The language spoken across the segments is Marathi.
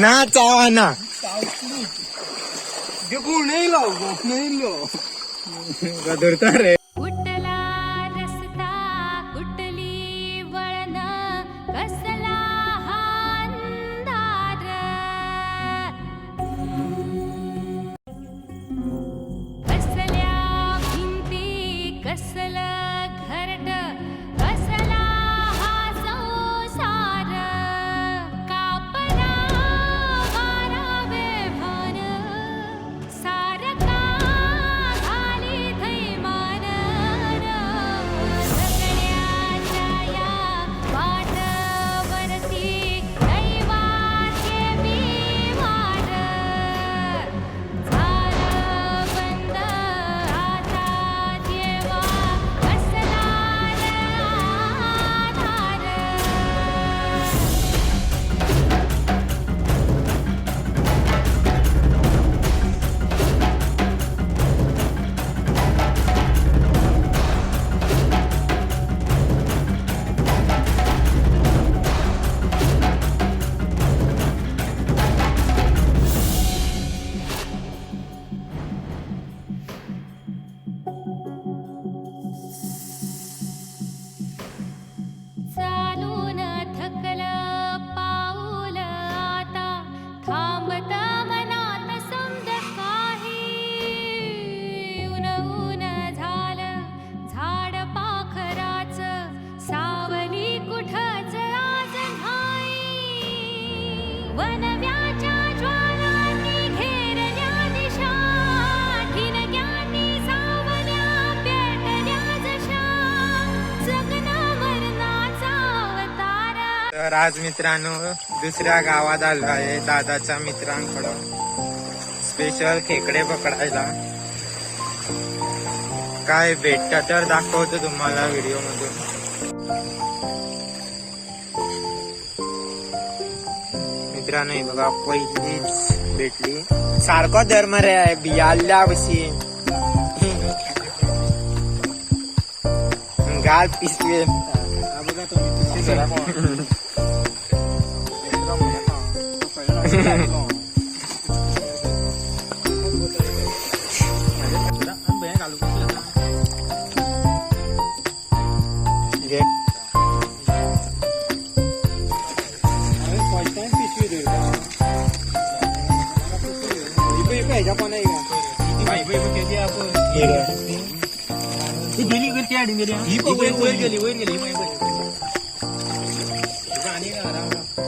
ना चावा ना धरता रे कुठला तर आज मित्रांनो दुसऱ्या गावात आलो आहे दादाच्या मित्रांकडं. स्पेशल खेकडे पकडायला. काय भेटत तर दाखवतो तुम्हाला व्हिडिओ मधून मित्रांनो हे बघा पहिलीच भेटली. सारखं धर्म रे बियाल्या बशी. गाल पिसवे घे. हे रे. हा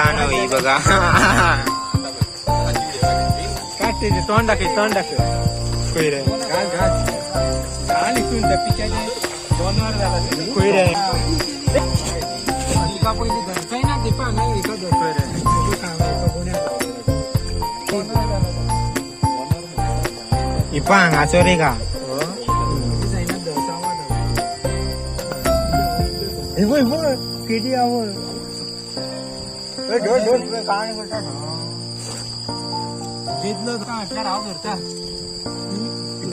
मित्रांनो ही बघा. तोंड दाखव तोंड दाखव कोई रे. कोई रे. इपा हांगाचो रे. का? किती आवड.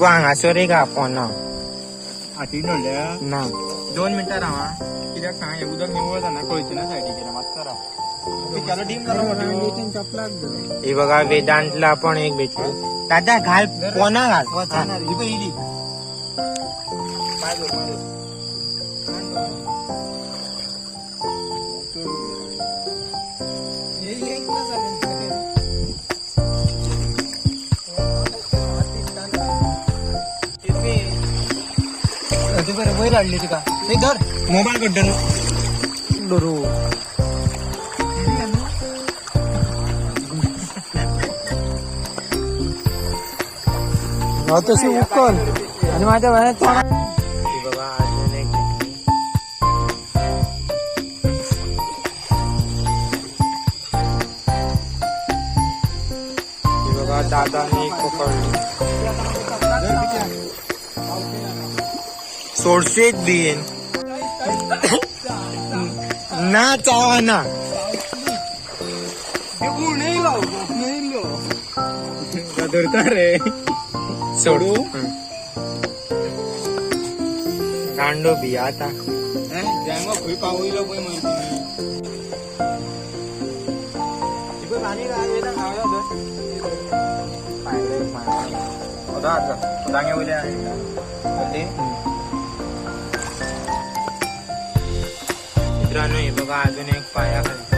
हांगाचो रे का फोन आठी नडल्या. ना. दोन मिनिटां राहा. कित्याक सांग हे उदक निवळ जाना कळचे ना सायडीक गेल्या मातसो डीम जालो हे बघा वेदांतला पण एक भेटली दादा घाल पोना घाल? हा. ते बरं वैर आणली ती का? हे धर. मोबाईल कड्डन डोरू. तशी उकल. आणि माझ्या बाहेर दादा. सोडशेत बिन ना चावा ना धरता रे सोडू गांडो बी आता खुई पावलं पण माहिती पाणी काय दांगे उद्या मित्रांनो हे बघा अजून एक पाया खाली.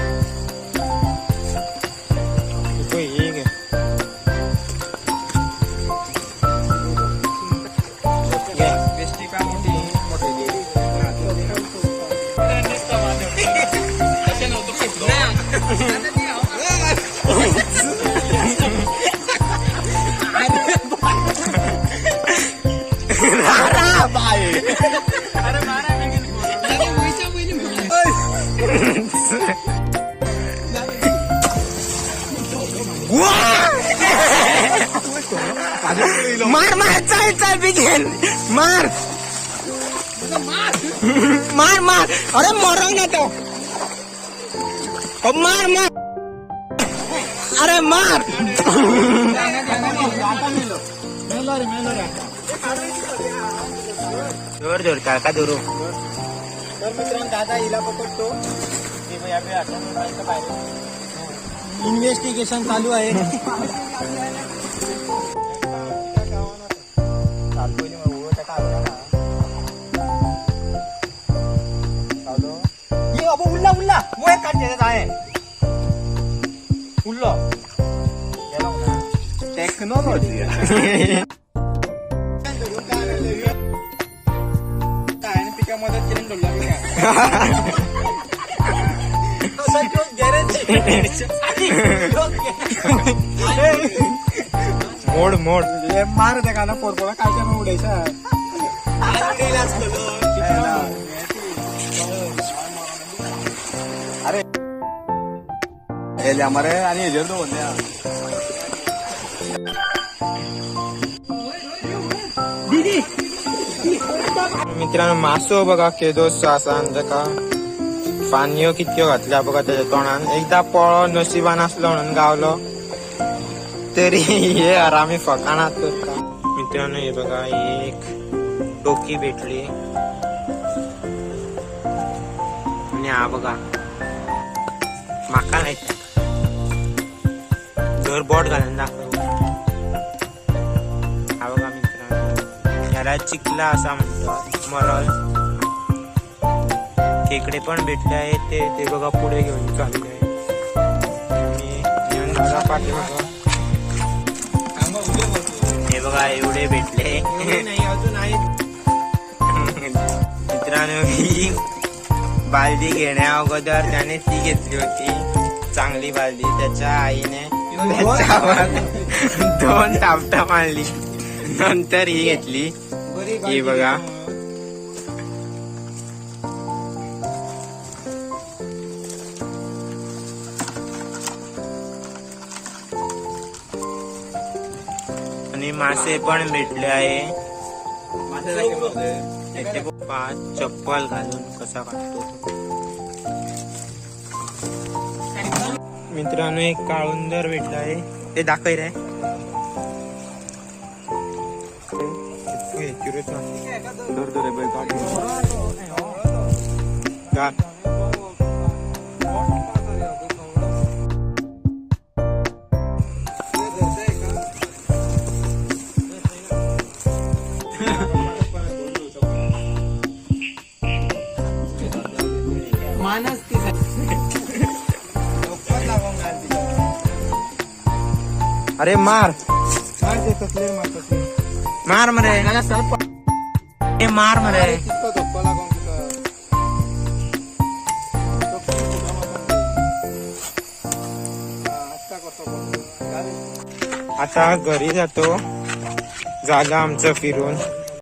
मार चल चल बिघेन मार मार मार अरे मरंग ना तो अब मार मार अरे मार जोर जोर काका दुरू तर मित्रांनो दादा हिला पकडतो. हे बाहेर. इन्व्हेस्टिगेशन चालू आहे. उल्ला उल्ला. मोय काढते आहे? उल्लो. टेक्नॉलॉजी काय ना पिका मदत केली डोला मोड. मोड मार त्या गाणं पोरपोळा काय काय उडायचा? हमारे आणि हेजर तो मित्रांनो मासो बघा केदोस आसा जाका। पानयो कितक्यो घातल्या बघा त्याच्या तोंडान. एकदा पळो नशिबान असलो म्हणून गावलो. तरी हे आरामी फकाणात करता मित्रांनो हे बघा ही एक टोकी भेटली. आणि हा बघा. माका नाही. जर बोट घालून दाखव हा बघा मित्रांनो. याला चिखला असा म्हणतात. मरल. खेकडे पण भेटले आहेत. ते ते बघा पुढे घेऊन चालले आणि घेऊन बघा पाठीमागं. हे बघा एवढे भेटले. मित्रांनो ही बालदी घेण्या अगोदर त्याने ती घेतली होती. चांगली बालदी. त्याच्या आईने त्याच्यावर दोन टापटा मारली नंतर ही घेतली. ही बघा. आणि मासे पण भेटले आहे. पप्पा चप्पल घालून कसा काढतो? मित्रांनो एक काळुंदर भेटला आहे. ते दाखव रे. घाल. मानस अरे मार. मारते कसले मारतात मार. मरे ए मार मरे. तितका धप्पा लागून आता घरी जातो. झालं आमचं फिरून.